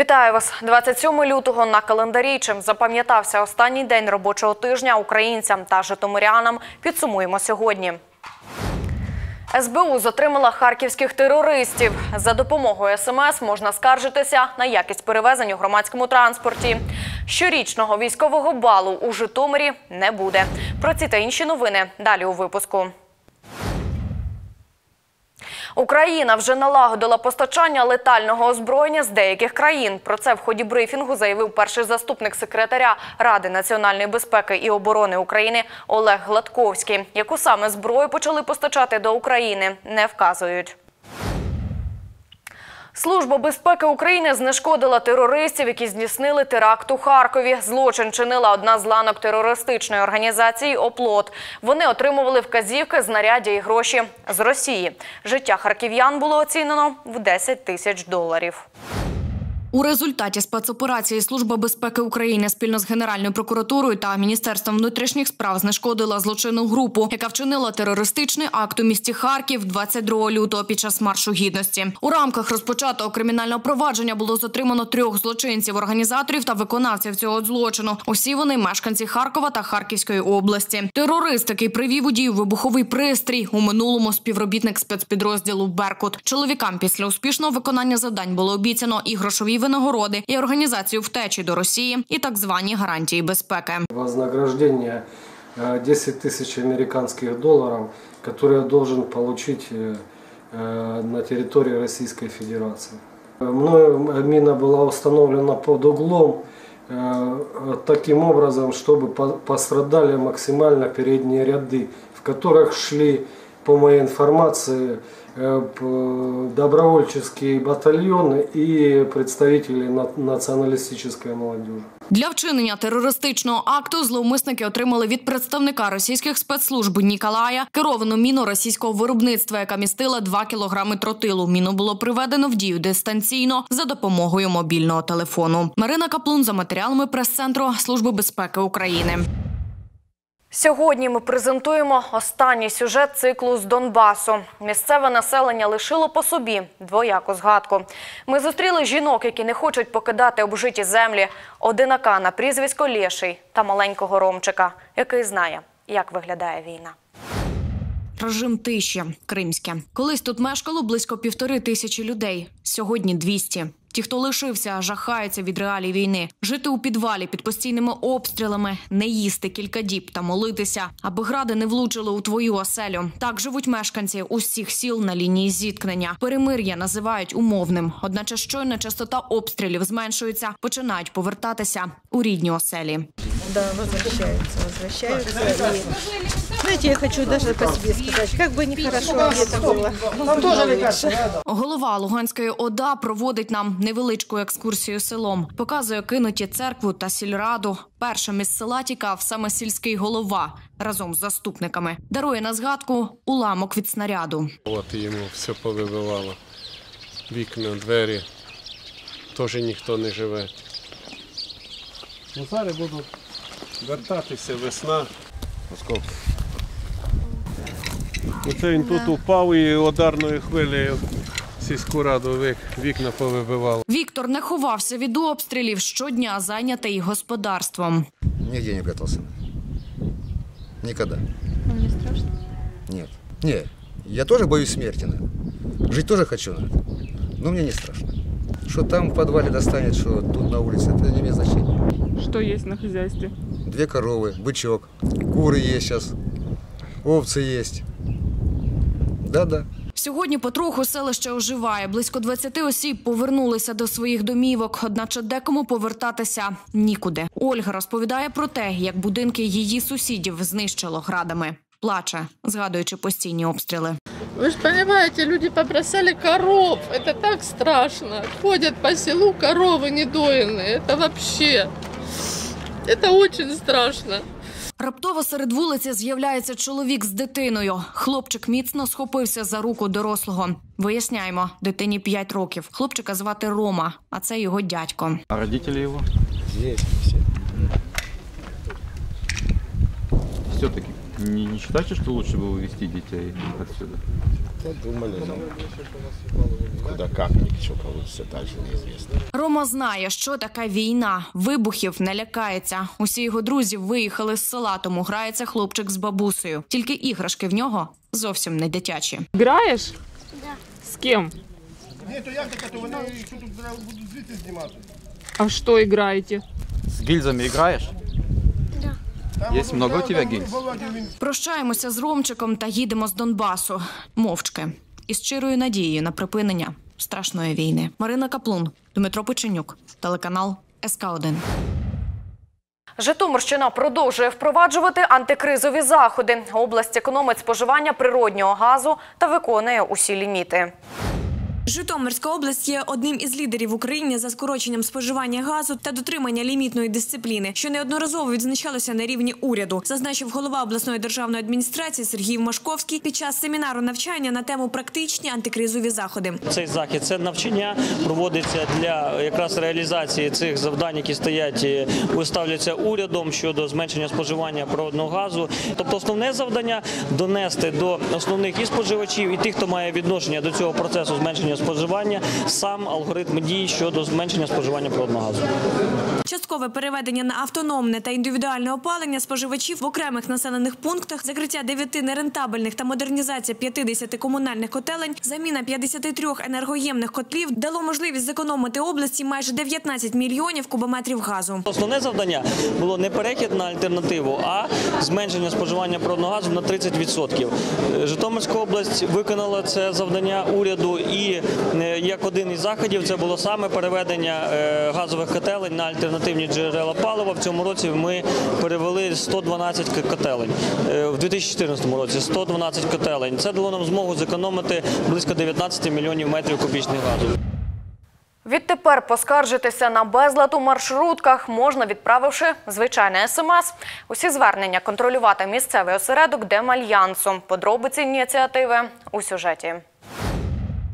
Вітаю вас 27 лютого на календарі. Чим запам'ятався останній день робочого тижня українцям та житомирянам. Підсумуємо сьогодні. СБУ затримала харківських терористів. За допомогою СМС можна скаржитися на якість перевезень у громадському транспорті. Щорічного військового балу у Житомирі не буде. Про ці та інші новини далі у випуску. Україна вже налагодила постачання летального озброєння з деяких країн. Про це в ході брифінгу заявив перший заступник секретаря Ради національної безпеки і оборони України Олег Гладковський. Яку саме зброю почали постачати до України, не вказують. Служба безпеки України знешкодила терористів, які здійснили теракт у Харкові. Злочин чинила одна з ланок терористичної організації «Оплот». Вони отримували вказівки, знаряддя і гроші з Росії. Життя харків'ян було оцінено в 10 тисяч доларів. У результаті спецоперації Служба безпеки України спільно з Генеральною прокуратурою та Міністерством внутрішніх справ знешкодила злочинну групу, яка вчинила терористичний акт у місті Харків 22 лютого під час маршу гідності. У рамках розпочатого кримінального провадження було затримано трьох злочинців, організаторів та виконавців цього злочину. Усі вони мешканці Харкова та Харківської області. Терорист, який привів у дію вибуховий пристрій, у минулому співробітник спецпідрозділу Беркут. Чоловікам після успішного виконання завдань було обіцяно і грошові винагороди, і організацію втечі до Росії, і так звані гарантії безпеки. Вознаграждение э, 10 тысяч американских долларов, которые я должен получить э, э, на территории Российской Федерации. Мною мина была установлена под углом э, таким образом, чтобы по- пострадали максимально передние ряды, в которых шли, по моей информации, э, п- добровольческие батальоны и представители на- националистической молодежи. Для вчинення терористичного акту зловмисники отримали від представника російських спецслужб Ніколая керовану міну російського виробництва, яка містила 2 кілограми тротилу. Міну було приведено в дію дистанційно за допомогою мобільного телефону. Марина Каплун за матеріалами прес-центру Служби безпеки України. Сьогодні ми презентуємо останній сюжет циклу з Донбасу. Місцеве населення лишило по собі двояку згадку. Ми зустріли жінок, які не хочуть покидати обжиті землі, одинака на прізвисько Лєший та маленького Ромчика, який знає, як виглядає війна. Режим тиші кримське. Колись тут мешкало близько півтори тисячі людей. Сьогодні 200. Ті, хто лишився, жахаються від реалій війни. Жити у підвалі під постійними обстрілами, не їсти кілька діб та молитися, аби гради не влучили у твою оселю. Так живуть мешканці усіх сіл на лінії зіткнення. Перемир'я називають умовним. Одначе щойно частота обстрілів зменшується, починають повертатися у рідні оселі. Да, возвращаются, возвращаются. И, знаете, я хочу даже по себе сказать, как бы нехорошо где-то было. Нам тоже лучше. Голова Луганської ОДА проводить нам невеличку екскурсію селом, показує кинуті церкву та сільраду. Першим із села тікав саме сільський голова разом з заступниками. Дарує на згадку уламок від снаряду. От йому все повибивало. Вікна, двері. Теж ніхто не живе. Ну, зараз буду вертатися весна. Оце він тут упав і ударною хвилею сільську раду вік- вікна повибивало. Віктор не ховався від обстрілів щодня зайнятий господарством. Нигде не прятался. Никогда. Вам не страшно? Нет. Не, я тоже боюсь смерти. наверное. Жить тоже хочу, наверное. но мне не страшно. Что там в подвале достанет, что тут на улице, это не имеет значения. Что есть на хозяйстве? Две коровы, бычок, куры есть сейчас, овцы есть. Да-да. Сьогодні потроху селище оживає. Близько 20 осіб повернулися до своїх домівок, одначе декому повертатися нікуди. Ольга розповідає про те, як будинки її сусідів знищило градами. Плаче, згадуючи постійні обстріли. Вы же понимаете, люди побросали коров. Это так страшно. Ходят по селу коровы недоенные. Это вообще... Это очень страшно. Раптово серед вулиці з'являється чоловік з дитиною. Хлопчик міцно схопився за руку дорослого. Виясняємо, дитині 5 років. Хлопчика звати Рома, а це його дядько. А родителі його? Есть всі. Все-таки Не, не считаете, что лучше было увезти детей отсюда? Думали, ну, куда как, ничего получится, дальше неизвестно. Рома знає, що таке війна. Вибухів не лякається. Усі його друзі виїхали з села, тому грається хлопчик з бабусею. Тільки іграшки в нього зовсім не дитячі. Играешь? Да. С кем? Ні, то як таке, то вони що тут будуть звідти знімати. А в что играете? С гильзами играешь? Есть много у тебя гильз? Прощаємося з Ромчиком та їдемо з Донбасу мовчки із щирою надією на припинення страшної війни. Марина Каплун, Дмитро Печенюк, телеканал СК 1 Житомирщина продовжує впроваджувати антикризові заходи. Область економить споживання природнього газу та виконує усі ліміти. Житомирська область є одним із лідерів в Україні за скороченням споживання газу та дотримання лімітної дисципліни, що неодноразово відзначалося на рівні уряду, зазначив голова обласної державної адміністрації Сергій Машковський під час семінару навчання на тему практичні антикризові заходи. Цей захід це навчання проводиться для якраз реалізації цих завдань, які стоять і виставляються урядом щодо зменшення споживання природного газу. Тобто, основне завдання донести до основних і споживачів, і тих, хто має відношення до цього процесу зменшення споживання, сам алгоритм дій щодо зменшення споживання природного газу. Часткове переведення на автономне та індивідуальне опалення споживачів в окремих населених пунктах, закриття дев'яти нерентабельних та модернізація 50 комунальних котелень, заміна 53 енергоємних котлів дало можливість зекономити області майже 19 мільйонів кубометрів газу. Основне завдання було не перехід на альтернативу, а зменшення споживання природного газу на 30%. Е, Житомирська область виконала це завдання уряду, і як один із заходів це було саме переведення е, газових котелень на альтернативні джерела палива. В цьому році ми перевели 112 котелень. Е, В 2014 році 112 котелень. Це дало нам змогу зекономити близько 19 мільйонів метрів кубічних газу. Відтепер поскаржитися на безлад у маршрутках можна, відправивши звичайне смс. Усі звернення контролювати місцевий осередок Демальянсу. Подробиці ініціативи у сюжеті.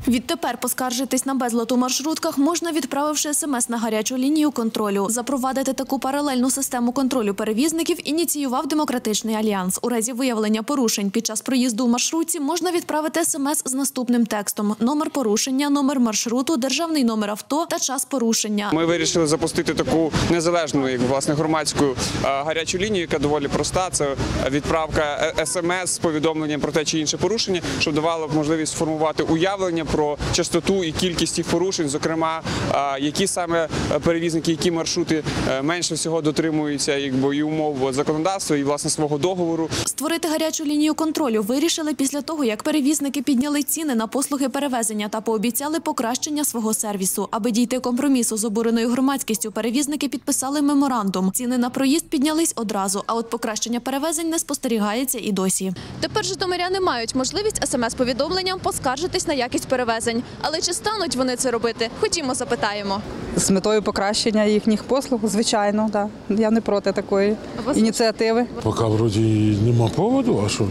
Відтепер поскаржитись на безлад у маршрутках можна, відправивши смс на гарячу лінію контролю. Запровадити таку паралельну систему контролю перевізників ініціював демократичний альянс. У разі виявлення порушень під час проїзду у маршрутці можна відправити смс з наступним текстом: номер порушення, номер маршруту, державний номер авто та час порушення. Ми вирішили запустити таку незалежну, як власне громадську е, гарячу лінію, яка доволі проста. Це відправка смс з повідомленням про те чи інше порушення, що давало можливість сформувати уявлення про частоту і кількість їх порушень, зокрема, е, які саме перевізники, які маршрути е, менше всього дотримуються якби і умов законодавства і власне свого договору. Створити гарячу лінію контролю вирішили після того, як перевізники підняли ціни на послуги перевезення та пообіцяли покращення свого сервісу. Аби дійти компромісу з обуреною громадськістю, перевізники підписали меморандум. Ціни на проїзд піднялись одразу, а от покращення перевезень не спостерігається і досі. Тепер житомиряни мають можливість смс-повідомленням поскаржитись на якість перевезень. Але чи стануть вони це робити? Ходімо, запитаємо. з метою покращення їхніх послуг, звичайно, да. я не проти такої ініціативи. Поки вроді нема поводу, а що?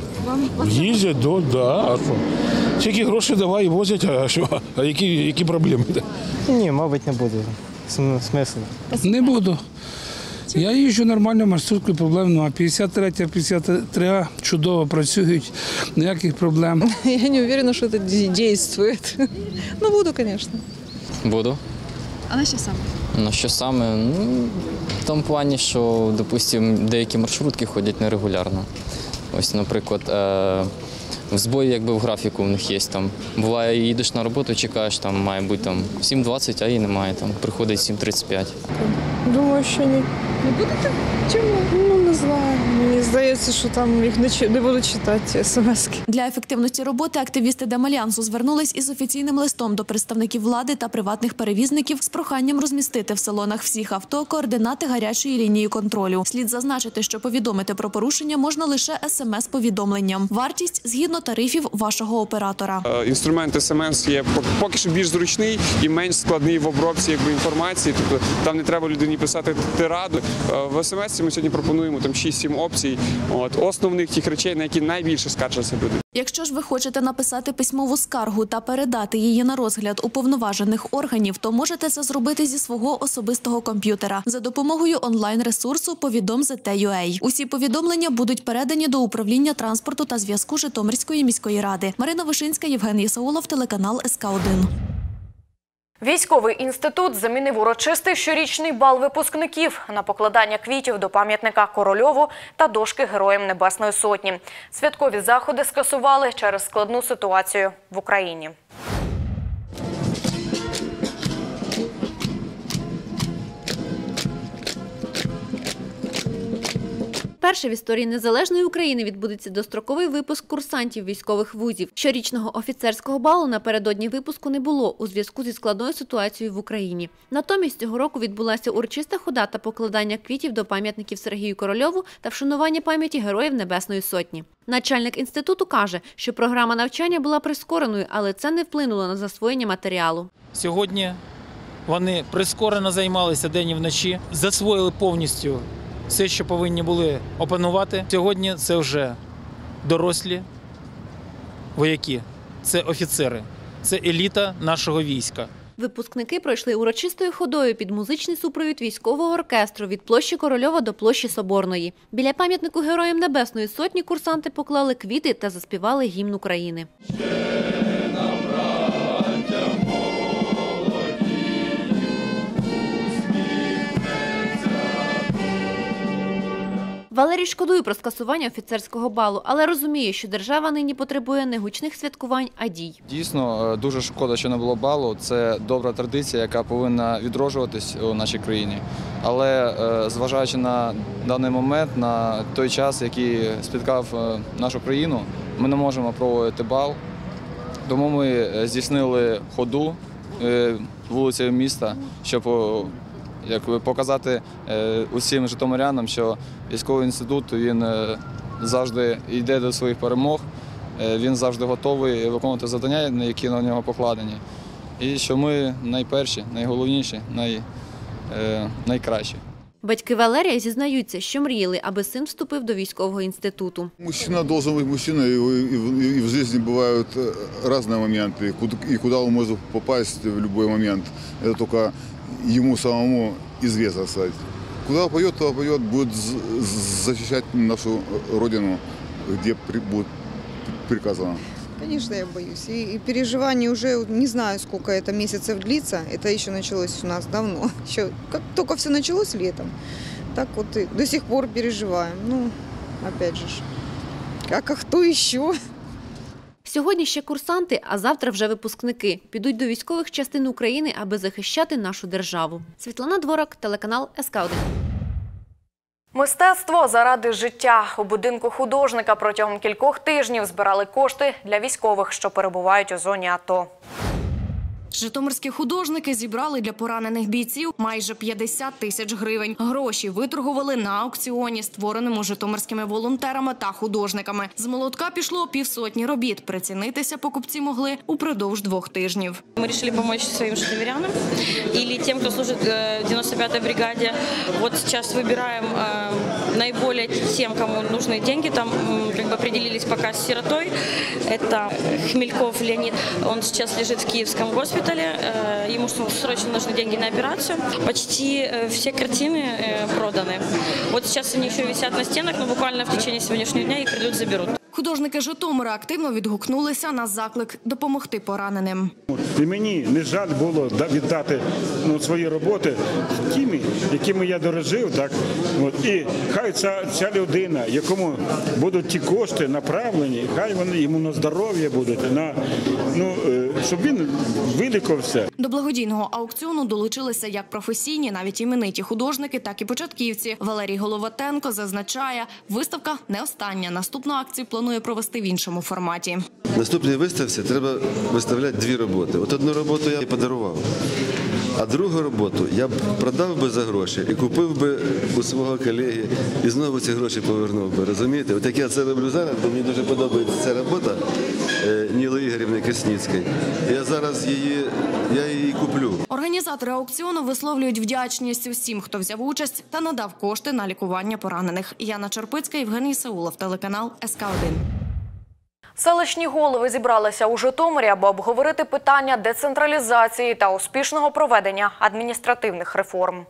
Їздять, до, да, а що? Тільки гроші давай і возять, а що? А які, які проблеми? Ні, мабуть, не буду. Смисл. Не буду. Я їжджу нормально, маршруткою проблем немає. 53 53 чудово працюють, ніяких проблем. Я не уверена, что это де- действует. Ну, буду, конечно. Буду. А на що саме? Ну що саме? Ну, в тому плані, що, допустимо, деякі маршрутки ходять нерегулярно. Ось, наприклад, е- в збої якби в графіку в них є там. Буває, їдеш на роботу, чекаєш, там має бути там 7.20, а її немає, там приходить 7.35. Думаю, що ні. Не будете? Чому? Ну, не знаю. Мені здається, що там їх не, чи- не будуть читати смс-ки. Для ефективності роботи активісти Демальянсу звернулись із офіційним листом до представників влади та приватних перевізників з проханням розмістити в салонах всіх авто координати гарячої лінії контролю. Слід зазначити, що повідомити про порушення можна лише смс-повідомленням. Вартість згідно тарифів вашого оператора. Е, Інструмент СМС є пок- поки що більш зручний і менш складний в обробці якби, інформації. Тобто там не треба людині писати тираду. Е, В смс ми сьогодні пропонуємо там 6-7 опцій. От основних тих речей, на які найбільше скаржаться люди. Якщо ж ви хочете написати письмову скаргу та передати її на розгляд уповноважених органів, то можете це зробити зі свого особистого комп'ютера за допомогою онлайн-ресурсу Повідом ZTUA. Усі повідомлення будуть передані до управління транспорту та зв'язку Житомирської міської ради. Марина Вишинська, Євген Єсаулов, телеканал СК 1 Військовий інститут замінив урочистий щорічний бал випускників на покладання квітів до пам'ятника Корольову та дошки Героям Небесної Сотні. Святкові заходи скасували через складну ситуацію в Україні. Перше в історії незалежної України відбудеться достроковий випуск курсантів військових вузів. Щорічного офіцерського балу напередодні випуску не було у зв'язку зі складною ситуацією в Україні. Натомість цього року відбулася урочиста хода та покладання квітів до пам'ятників Сергію Корольову та вшанування пам'яті героїв Небесної Сотні. Начальник інституту каже, що програма навчання була прискореною, але це не вплинуло на засвоєння матеріалу. Сьогодні вони прискорено займалися день і вночі, засвоїли повністю все, що повинні були опанувати. Сьогодні це вже дорослі вояки, це офіцери, це еліта нашого війська. Випускники пройшли урочистою ходою під музичний супровід військового оркестру від площі Корольова до площі Соборної. Біля пам'ятнику Героям Небесної Сотні курсанти поклали квіти та заспівали гімн України. Валерій шкодує про скасування офіцерського балу, але розуміє, що держава нині потребує не гучних святкувань, а дій. Дійсно, е, дуже шкода, що не було балу. Це добра традиція, яка повинна відроджуватись у нашій країні. Але е, зважаючи на даний момент, на той час, який спіткав е, нашу країну, ми не можемо проводити бал. Тому ми здійснили ходу вулицею міста, щоб як би, показати е, усім житомирянам, що військовий інститут він е, завжди йде до своїх перемог, е, він завжди готовий виконувати завдання, які на нього покладені. І що ми найперші, найголовніші, най, е, найкращі. Батьки Валерія зізнаються, що мріяли, аби син вступив до військового інституту. Мужчина должен быть мужчиной, и, и в- и в жизни бывают э, разные моменты, куда- и куда он может попасть в любой момент. Это только ему самому известно, сказать. Куда пойдет, туда пойдет, будет защищать нашу родину, где при- будет приказано. Конечно, я боюсь. И, и переживания уже не знаю, сколько это месяцев длится. Это еще началось у нас давно. Еще как только все началось летом, так вот и до сих пор переживаем. Ну, опять же, ж, как а кто еще? Сьогодні ще курсанти, а завтра вже випускники підуть до військових частин України, аби захищати нашу державу. Світлана Дворак, телеканал СК 1 Мистецтво заради життя у будинку художника протягом кількох тижнів збирали кошти для військових, що перебувають у зоні АТО. Житомирські художники зібрали для поранених бійців майже 50 тисяч гривень. Гроші виторгували на аукціоні, створеному житомирськими волонтерами та художниками. З молотка пішло півсотні робіт. Прицінитися покупці могли упродовж двох тижнів. Мы решили помочь своим житомирянам или тем, кто служит э, в 95-й бригаде. Вот сейчас выбираем э, наиболее тем, кому нужны деньги. Там м, как бы определились пока с сиротой. Это Хмельков Леонид. Он сейчас лежит в Киевском госпитале. Э, Ему срочно нужны деньги на операцию. Почти э, все картины э, проданы. Вот сейчас они еще висят на стенах, но буквально в течение сегодняшнего дня их придут, заберут. Художники Житомира активно відгукнулися на заклик допомогти пораненим. І мені не жаль було да- віддати ну, свої роботи тими, якими я дорожив. Так? От. І хай ця, ця людина, якому будуть ті кошти направлені, хай вони йому на здоров'я будуть, на, ну, е, щоб він вилікувався. До благодійного аукціону долучилися як професійні, навіть імениті художники, так і початківці. Валерій Головатенко зазначає, виставка не остання. Наступну акцію планує провести в іншому форматі. Наступній виставці треба виставляти дві роботи. От одну роботу я подарував, а другу роботу я б продав би за гроші і купив би у свого колеги і знову ці гроші повернув би. Розумієте? От як я це роблю зараз, бо мені дуже подобається ця робота е, Ніли Ігорівни Кисніцької. Я зараз її, я її куплю. Організатори аукціону висловлюють вдячність усім, хто взяв участь та надав кошти на лікування поранених. Яна Черпицька, Євгеній Саулов, телеканал СК 1 Селищні голови зібралися у Житомирі, аби обговорити питання децентралізації та успішного проведення адміністративних реформ.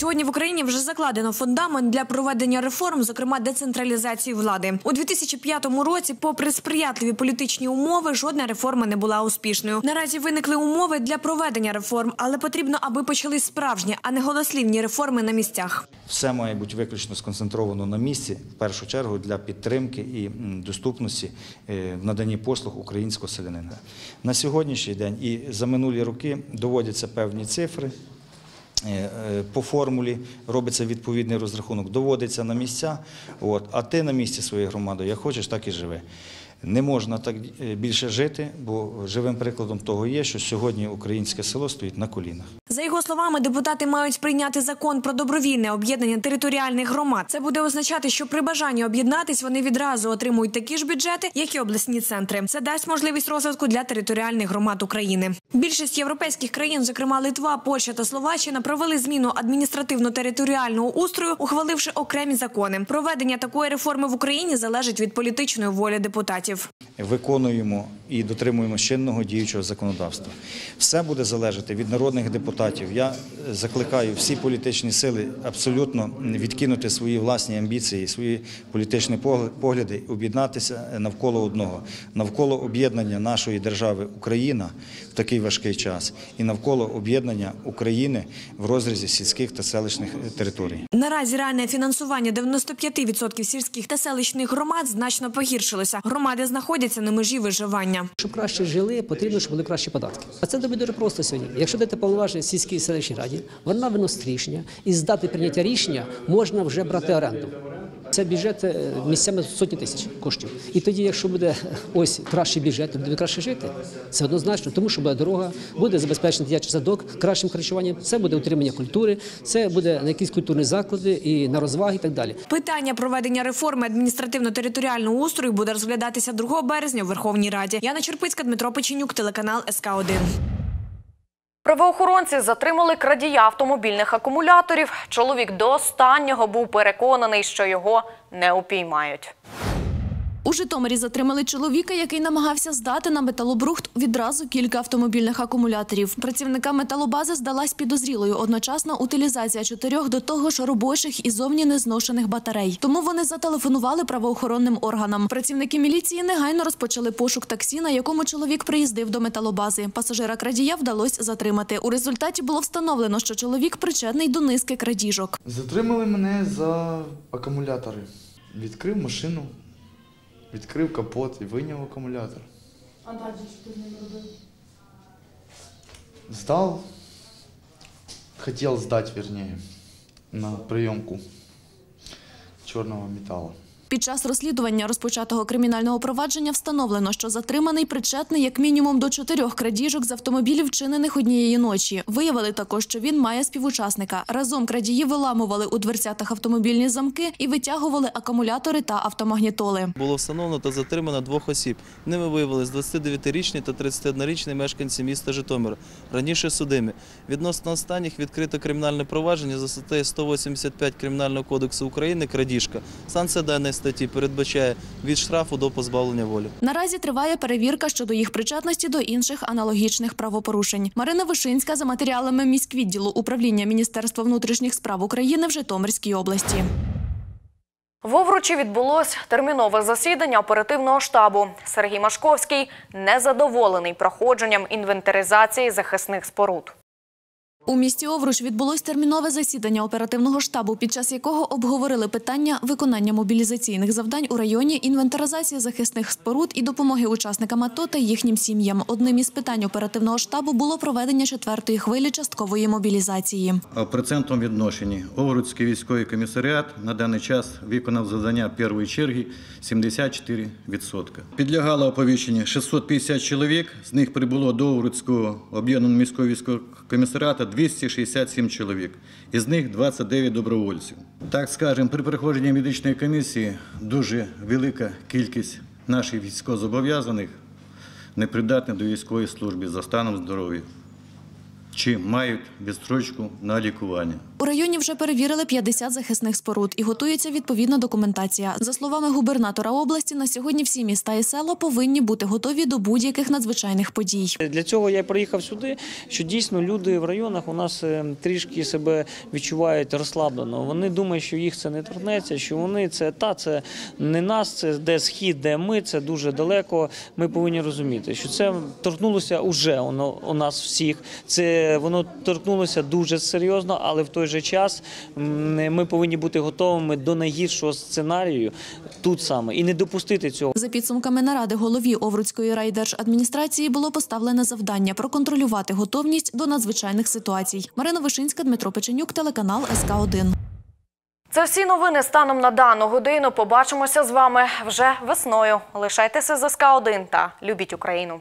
Сьогодні в Україні вже закладено фундамент для проведення реформ, зокрема децентралізації влади. У 2005 році, попри сприятливі політичні умови, жодна реформа не була успішною. Наразі виникли умови для проведення реформ, але потрібно, аби почали справжні, а не голослівні реформи на місцях. Все має бути виключно сконцентровано на місці, в першу чергу для підтримки і доступності е, в наданні послуг українського селянина. На сьогоднішній день і за минулі роки доводяться певні цифри. Е, е, По формулі робиться відповідний розрахунок, доводиться на місця. От, а ти на місці своєї громади, як хочеш, так і живи. Не можна так е, більше жити, бо живим прикладом того є, що сьогодні українське село стоїть на колінах. За його словами, депутати мають прийняти закон про добровільне об'єднання територіальних громад. Це буде означати, що при бажанні об'єднатись вони відразу отримують такі ж бюджети, як і обласні центри. Це дасть можливість розвитку для територіальних громад України. Більшість європейських країн, зокрема Литва, Польща та Словаччина, провели зміну адміністративно-територіального устрою, ухваливши окремі закони. Проведення такої реформи в Україні залежить від політичної волі депутатів. виконуємо і дотримуємо чинного діючого законодавства. Все буде залежати від народних депутатів. Я е, закликаю всі політичні сили абсолютно відкинути свої власні амбіції, свої політичні погл- погляди, об'єднатися навколо одного, навколо об'єднання нашої держави Україна в такий важкий час і навколо об'єднання України в розрізі сільських та селищних територій. Наразі реальне фінансування 95% сільських та селищних громад значно погіршилося. Громади знаходяться на межі виживання. Щоб краще жили, потрібно, щоб були кращі податки. А це дуже просто сьогодні. Якщо дати повноваження сільській селищній раді, вона виносить рішення, і з дати прийняття рішення можна вже брати оренду. Це бюджет е, місцями сотні тисяч коштів. І тоді, якщо буде ось кращий бюджет, то буде краще жити. Це однозначно, тому що буде дорога, буде забезпечений дитячий садок кращим харчуванням, це буде утримання культури, це буде на якісь культурні заклади і на розваги і так далі. Питання проведення реформи адміністративно-територіального устрою буде розглядатися 2 березня у Верховній Раді. Яна Черпицька, Дмитро Печенюк, телеканал СК 1 Правоохоронці затримали крадія автомобільних акумуляторів. Чоловік до останнього був переконаний, що його не упіймають. У Житомирі затримали чоловіка, який намагався здати на металобрухт відразу кілька автомобільних акумуляторів. Працівникам металобази здалась підозрілою одночасна утилізація чотирьох до того ж робочих і зовні незношених батарей. Тому вони зателефонували правоохоронним органам. Працівники міліції негайно розпочали пошук таксі, на якому чоловік приїздив до металобази. Пасажира крадія вдалося затримати. У результаті було встановлено, що чоловік причетний до низки крадіжок. Затримали мене за акумулятори. Відкрив машину, відкрив капот і вийняв акумулятор. А далі що ти з ним робив? Сдал, хотел сдать, вернее, на приемку черного металла. Під час розслідування розпочатого кримінального провадження встановлено, що затриманий причетний як мінімум до чотирьох крадіжок з автомобілів, вчинених однієї ночі. Виявили також, що він має співучасника. Разом крадії виламували у дверцятах автомобільні замки і витягували акумулятори та автомагнітоли. Було встановлено та затримано двох осіб. Ними виявились 29-річний та 31-річний мешканці міста Житомира, раніше судимі. Відносно останніх відкрито кримінальне провадження за статтею 185 Кримінального кодексу України «Крадіжка». Санкція даної статті передбачає від штрафу до позбавлення волі. Наразі триває перевірка щодо їх причетності до інших аналогічних правопорушень. Марина Вишинська за матеріалами міськвідділу управління Міністерства внутрішніх справ України в Житомирській області. В Овручі відбулось термінове засідання оперативного штабу. Сергій Машковський незадоволений проходженням інвентаризації захисних споруд. У місті Овруч відбулось термінове засідання оперативного штабу, під час якого обговорили питання виконання мобілізаційних завдань у районі, інвентаризації захисних споруд і допомоги учасникам АТО та їхнім сім'ям. Одним із питань оперативного штабу було проведення четвертої хвилі часткової мобілізації. В процентному відношенні Овруцький військовий комісаріат на даний час виконав завдання першої черги 74%. Підлягало оповіщенню 650 чоловік, з них прибуло до Овруцького об'єднаного міського військового комісаріату 267 чоловік, із них 29 добровольців. Так скажемо, при проходженні медичної комісії дуже велика кількість наших військовозобов'язаних непридатних до військової служби за станом здоров'я. Чи мають відстрочку на лікування. У районі вже перевірили 50 захисних споруд і готується відповідна документація. За словами губернатора області, на сьогодні всі міста і села повинні бути готові до будь-яких надзвичайних подій. Для цього я приїхав сюди, що дійсно люди в районах у нас е, трішки себе відчувають розслаблено. Вони думають, що їх це не торкнеться, що вони це та це не нас, це де схід, де ми, це дуже далеко. Ми повинні розуміти, що це торкнулося уже воно у нас всіх. Це воно торкнулося дуже серйозно, але в той же час ми повинні бути готовими до найгіршого сценарію тут саме і не допустити цього. За підсумками наради голові Овруцької райдержадміністрації було поставлене завдання проконтролювати готовність до надзвичайних ситуацій. Марина Вишинська, Дмитро Печенюк, телеканал СК 1 Це всі новини станом на дану годину. Побачимося з вами вже весною. Лишайтеся з СК 1 та любіть Україну.